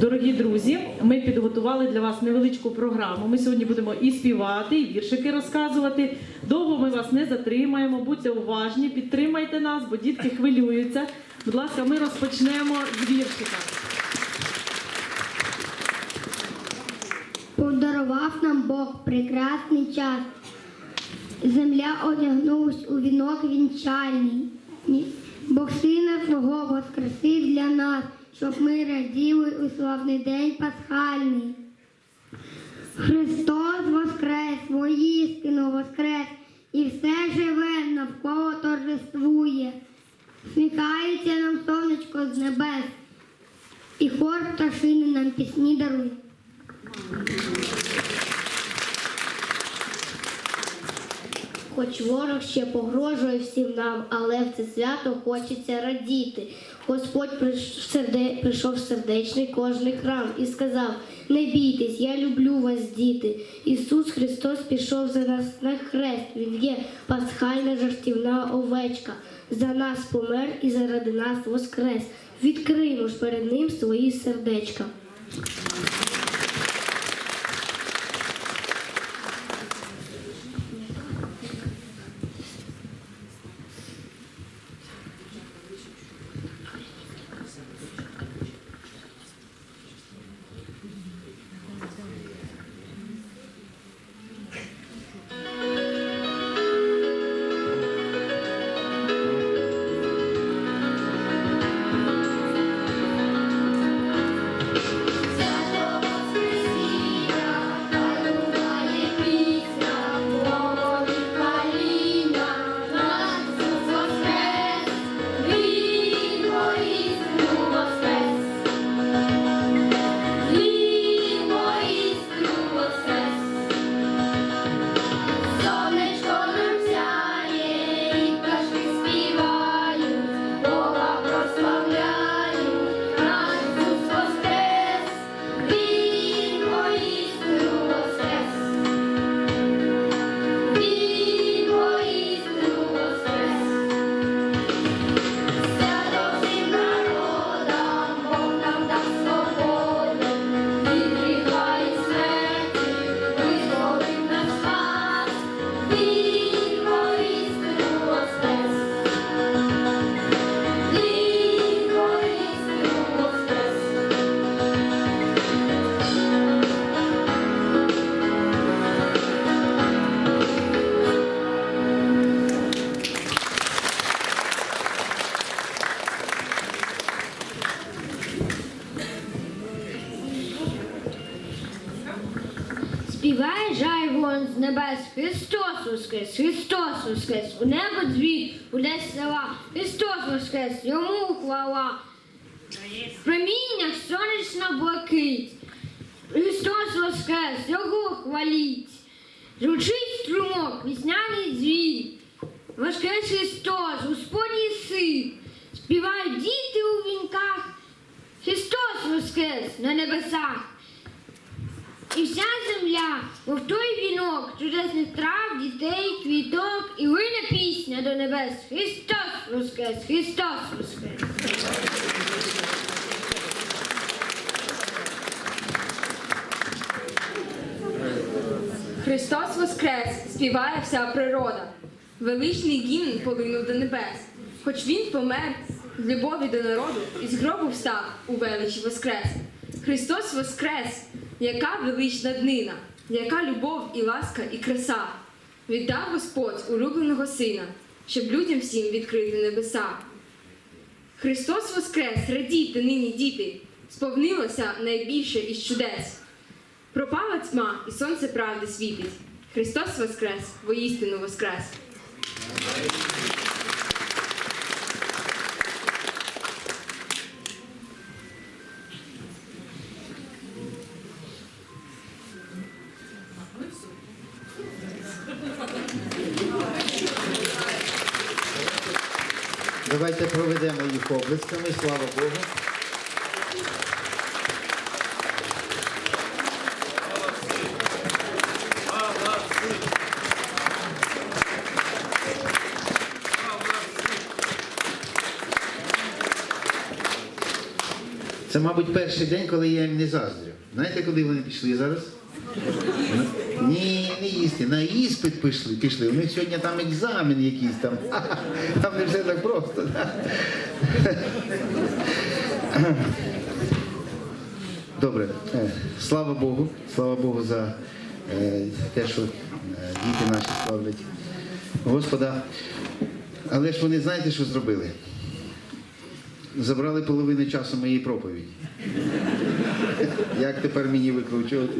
Дорогі друзі, ми підготували для вас невеличку програму. Ми сьогодні будемо і співати, і віршики розказувати. Довго ми вас не затримаємо, будьте уважні, підтримайте нас, бо дітки хвилюються. Будь ласка, ми розпочнемо з віршика. Подарував нам Бог прекрасний час. Земля одягнулась у вінок вінчальний. Бог сина свого воскресив для нас, щоб ми раділи у славний день пасхальний. Христос воскрес, воістину воскрес, і все живе навколо торжествує. Сміхається нам сонечко з небес, і хор пташини нам пісні дарує. Хоч ворог ще погрожує всім нам, але в це свято хочеться радіти. Господь прийшов сердечний кожний храм і сказав: Не бійтесь, я люблю вас, діти. Ісус Христос пішов за нас на хрест. Він є пасхальна жартівна овечка. За нас помер і заради нас воскрес. Відкриємо ж перед ним свої сердечка. Він Співає жай вон з небес, Христос воскрес, Христос воскрес, у небо дзвін, у десь села, Христос воскрес, йому хвала. В проміннях сонячна блакить, Христос воскрес, його хваліть. Звучить струмок, вісняний дзвін, Воскрес Христос, Господній син, співають діти у вінках, Христос воскрес на небесах. І вся земля, мов той вінок, чудесних трав, дітей, квіток, і лине пісня до небес. Христос воскрес, Христос воскрес. Христос Воскрес співає вся природа. Величний гімн полинув до небес. Хоч він помер з любові до народу і з гробу встав у величі Воскрес. Христос Воскрес, яка велична днина, яка любов і ласка, і краса. Віддав Господь улюбленого сина, щоб людям всім відкрити небеса. Христос Воскрес, радійте нині, діти, сповнилося найбільше із чудес. Пропала тьма, і сонце правди світить. Христос Воскрес, воістину Воскрес. Давайте проведемо їх облисками, слава Богу. Це, мабуть, перший день, коли я їм не заздрю. Знаєте, куди вони пішли зараз? Ні. На іспит пішли. пішли. У них сьогодні там екзамен якийсь там. Там не все так просто. Добре. Е, Слава Богу. Слава Богу за е, те, що е, діти наші славлять Господа. Але ж вони знаєте, що зробили? Забрали половину часу моєї проповіді. Як тепер мені викручувати?